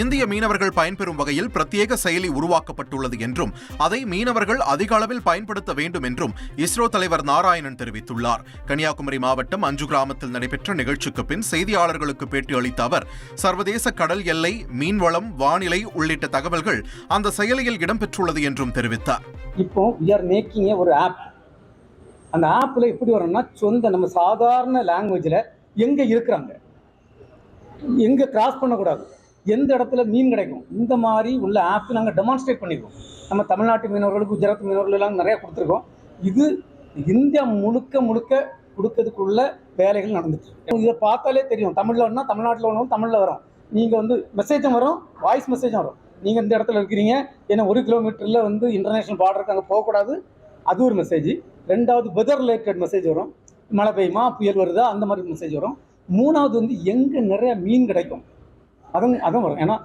இந்திய மீனவர்கள் பயன்பெறும் வகையில் பிரத்யேக செயலி உருவாக்கப்பட்டுள்ளது என்றும் அதை மீனவர்கள் அதிக அளவில் பயன்படுத்த வேண்டும் என்றும் இஸ்ரோ தலைவர் நாராயணன் தெரிவித்துள்ளார். கன்னியாகுமரி மாவட்டம் அஞ்சு கிராமத்தில் நடைபெற்ற நிகழ்ச்சிக்கு பின் செய்தியாளர்களுக்கு பேட்டி அளித்த அவர் சர்வதேச கடல் எல்லை மீன்வளம் வானிலை உள்ளிட்ட தகவல்கள் அந்த செயலியில் இடம்பெற்றுள்ளது என்றும் தெரிவித்தார். இப்போ மேக்கிங் ஒரு ஆப் அந்த ஆப்பில் எப்படி வரும்னா சொந்த நம்ம சாதாரண லாங்குவேஜில் எங்கே இருக்கிறாங்க? எங்கே கிராஸ் பண்ணக்கூடாது. எந்த இடத்துல மீன் கிடைக்கும்? இந்த மாதிரி உள்ள ஆப் நாங்கள் டெமான்ஸ்ட்ரேட் பண்ணியிருக்கோம் நம்ம தமிழ்நாட்டு மீனவர்களுக்கு குஜராத் மீனவர்கள் எல்லாம் நிறையா கொடுத்துருக்கோம். இது இந்தியா முழுக்க முழுக்க கொடுக்கறதுக்குள்ள வேலைகள் நடந்துச்சு இதை பார்த்தாலே தெரியும். தமிழில் வரணும் தமிழ்நாட்டில் வரணும் தமிழில் வரும். நீங்கள் வந்து மெசேஜும் வரும் வாய்ஸ் மெசேஜும் வரும். நீங்கள் இந்த இடத்துல இருக்கிறீங்க ஏன்னா ஒரு கிலோமீட்டரில் வந்து இன்டர்நேஷ்னல் பார்டருக்கு அங்கே போகக்கூடாது. அது ஒரு மெசேஜ் ரெண்டாவது வெதர் ரிலேட்டட் மெசேஜ் வரும். மழை பெய்யுமா புயல் வருதா அந்த மாதிரி மெசேஜ் வரும். மூணாவது வந்து எங்கே நிறைய மீன் கிடைக்கும்? அதுவும் அதுவும் வரும். ஏன்னா